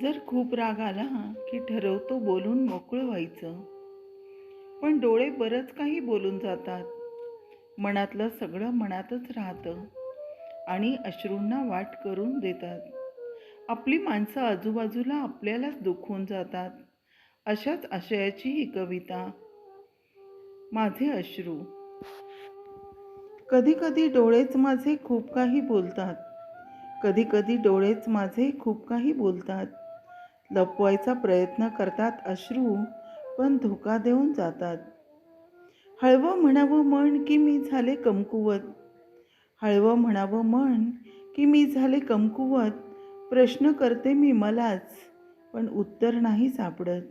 जर खूप राग आला की ठरवतो बोलून मोकळं व्हायचं. पण डोळे बरंच काही बोलून जातात. मनातलं सगळं मनातच राहतं. आणि अश्रूंना वाट करून देतात. आपली माणसं आजूबाजूला आपल्यालाच दुखून जातात. अशाच आशयाची ही कविता. माझे अश्रू. कधी कधी डोळेच माझे खूप काही बोलतात. कधी कधी डोळेच माझे खूप काही बोलतात. लपवायचा प्रयत्न करतात अश्रू पण धोका देऊन जातात. हळवं म्हणावं म्हण की मी झाले कमकुवत. हळवं म्हणावं म्हण की मी झाले कमकुवत. प्रश्न करते मी मलाच पण उत्तर नाही सापडत.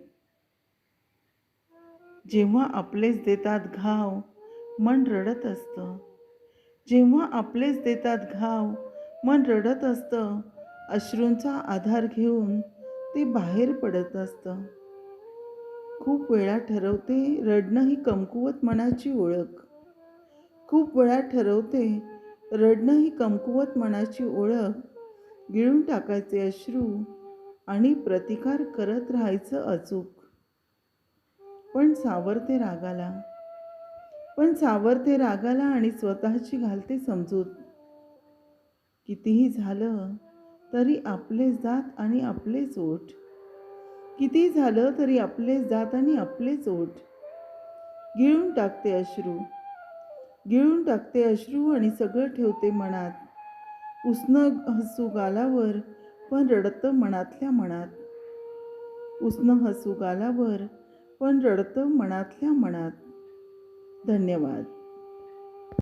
जेव्हा आपलेच देतात घाव मन रडत असतं. जेव्हा आपलेच देतात घाव मन रडत असतं अश्रूंचा आधार घेऊन ते बाहेर पडत असतं. खूप वेळा ठरवते रडणं ही कमकुवत मनाची ओळख. खूप वेळा ठरवते रडणं ही कमकुवत मनाची ओळख. गिळून टाकायचे अश्रू आणि प्रतिकार करत राहायचं अचूक. पण सावरते रागाला. पण सावरते रागाला आणि स्वतःची घालते समजूत. कितीही झालं तरी आपलेच जात आणि आपलेच ओठ. किती झालं तरी आपलेच जात आणि आपलेच ओठ. गिळून टाकते अश्रू. गिळून टाकते अश्रू आणि सगळं ठेवते मनात. उसनं हसू गालावर पण रडतं मनातल्या मनात. उसनं हसू गालावर पण रडतं मनातल्या मनात. धन्यवाद.